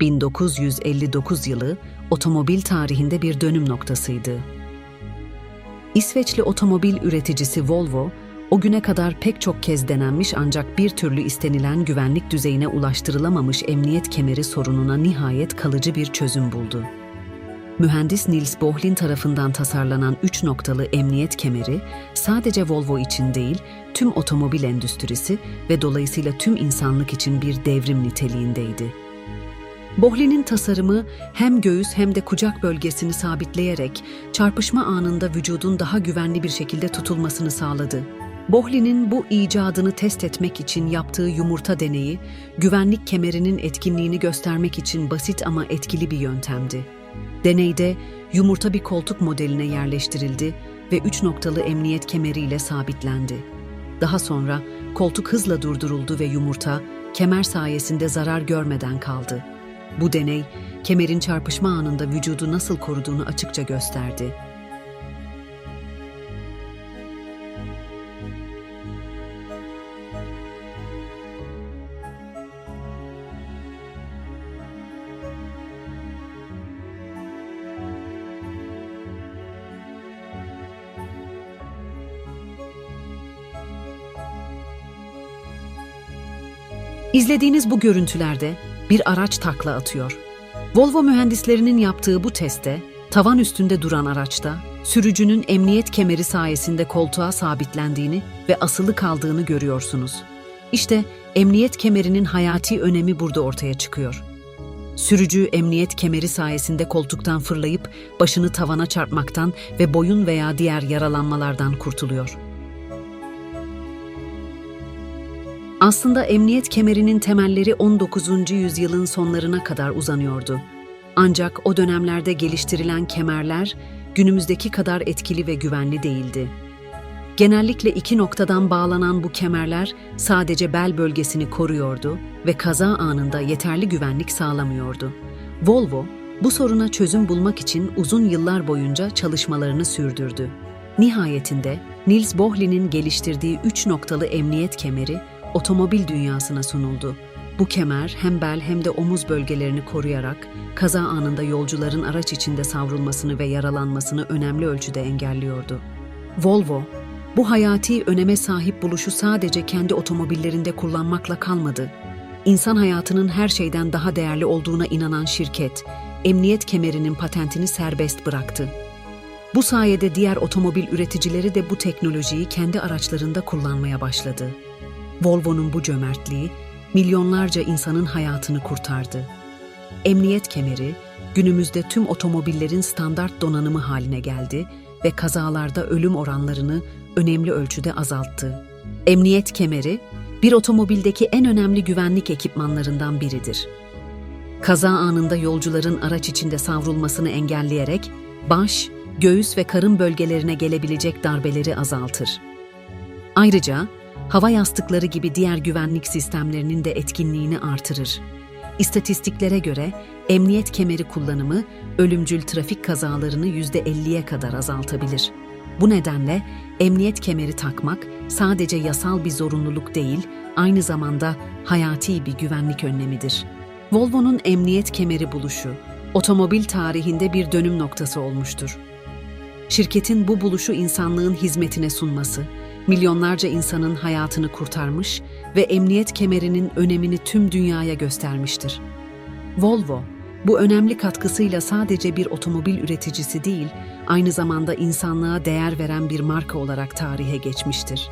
1959 yılı otomobil tarihinde bir dönüm noktasıydı. İsveçli otomobil üreticisi Volvo, o güne kadar pek çok kez denenmiş ancak bir türlü istenilen güvenlik düzeyine ulaştırılamamış emniyet kemeri sorununa nihayet kalıcı bir çözüm buldu. Mühendis Nils Bohlin tarafından tasarlanan 3 noktalı emniyet kemeri sadece Volvo için değil, tüm otomobil endüstrisi ve dolayısıyla tüm insanlık için bir devrim niteliğindeydi. Bohlin'in tasarımı hem göğüs hem de kucak bölgesini sabitleyerek çarpışma anında vücudun daha güvenli bir şekilde tutulmasını sağladı. Bohlin'in bu icadını test etmek için yaptığı yumurta deneyi, güvenlik kemerinin etkinliğini göstermek için basit ama etkili bir yöntemdi. Deneyde yumurta bir koltuk modeline yerleştirildi ve üç noktalı emniyet kemeriyle sabitlendi. Daha sonra koltuk hızla durduruldu ve yumurta kemer sayesinde zarar görmeden kaldı. Bu deney, kemerin çarpışma anında vücudu nasıl koruduğunu açıkça gösterdi. İzlediğiniz bu görüntülerde bir araç takla atıyor. Volvo mühendislerinin yaptığı bu testte, tavan üstünde duran araçta, sürücünün emniyet kemeri sayesinde koltuğa sabitlendiğini ve asılı kaldığını görüyorsunuz. İşte emniyet kemerinin hayati önemi burada ortaya çıkıyor. Sürücü emniyet kemeri sayesinde koltuktan fırlayıp başını tavana çarpmaktan ve boyun veya diğer yaralanmalardan kurtuluyor. Aslında emniyet kemerinin temelleri 19. yüzyılın sonlarına kadar uzanıyordu. Ancak o dönemlerde geliştirilen kemerler günümüzdeki kadar etkili ve güvenli değildi. Genellikle iki noktadan bağlanan bu kemerler sadece bel bölgesini koruyordu ve kaza anında yeterli güvenlik sağlamıyordu. Volvo bu soruna çözüm bulmak için uzun yıllar boyunca çalışmalarını sürdürdü. Nihayetinde Niels Bohlin'in geliştirdiği üç noktalı emniyet kemeri otomobil dünyasına sunuldu. Bu kemer hem bel hem de omuz bölgelerini koruyarak kaza anında yolcuların araç içinde savrulmasını ve yaralanmasını önemli ölçüde engelliyordu. Volvo, bu hayati öneme sahip buluşu sadece kendi otomobillerinde kullanmakla kalmadı. İnsan hayatının her şeyden daha değerli olduğuna inanan şirket, emniyet kemerinin patentini serbest bıraktı. Bu sayede diğer otomobil üreticileri de bu teknolojiyi kendi araçlarında kullanmaya başladı. Volvo'nun bu cömertliği milyonlarca insanın hayatını kurtardı. Emniyet kemeri günümüzde tüm otomobillerin standart donanımı haline geldi ve kazalarda ölüm oranlarını önemli ölçüde azalttı. Emniyet kemeri bir otomobildeki en önemli güvenlik ekipmanlarından biridir. Kaza anında yolcuların araç içinde savrulmasını engelleyerek baş, göğüs ve karın bölgelerine gelebilecek darbeleri azaltır. Ayrıca hava yastıkları gibi diğer güvenlik sistemlerinin de etkinliğini artırır. İstatistiklere göre emniyet kemeri kullanımı ölümcül trafik kazalarını %50'ye kadar azaltabilir. Bu nedenle emniyet kemeri takmak sadece yasal bir zorunluluk değil, aynı zamanda hayati bir güvenlik önlemidir. Volvo'nun emniyet kemeri buluşu, otomobil tarihinde bir dönüm noktası olmuştur. Şirketin bu buluşu insanlığın hizmetine sunması, milyonlarca insanın hayatını kurtarmış ve emniyet kemerinin önemini tüm dünyaya göstermiştir. Volvo, bu önemli katkısıyla sadece bir otomobil üreticisi değil, aynı zamanda insanlığa değer veren bir marka olarak tarihe geçmiştir.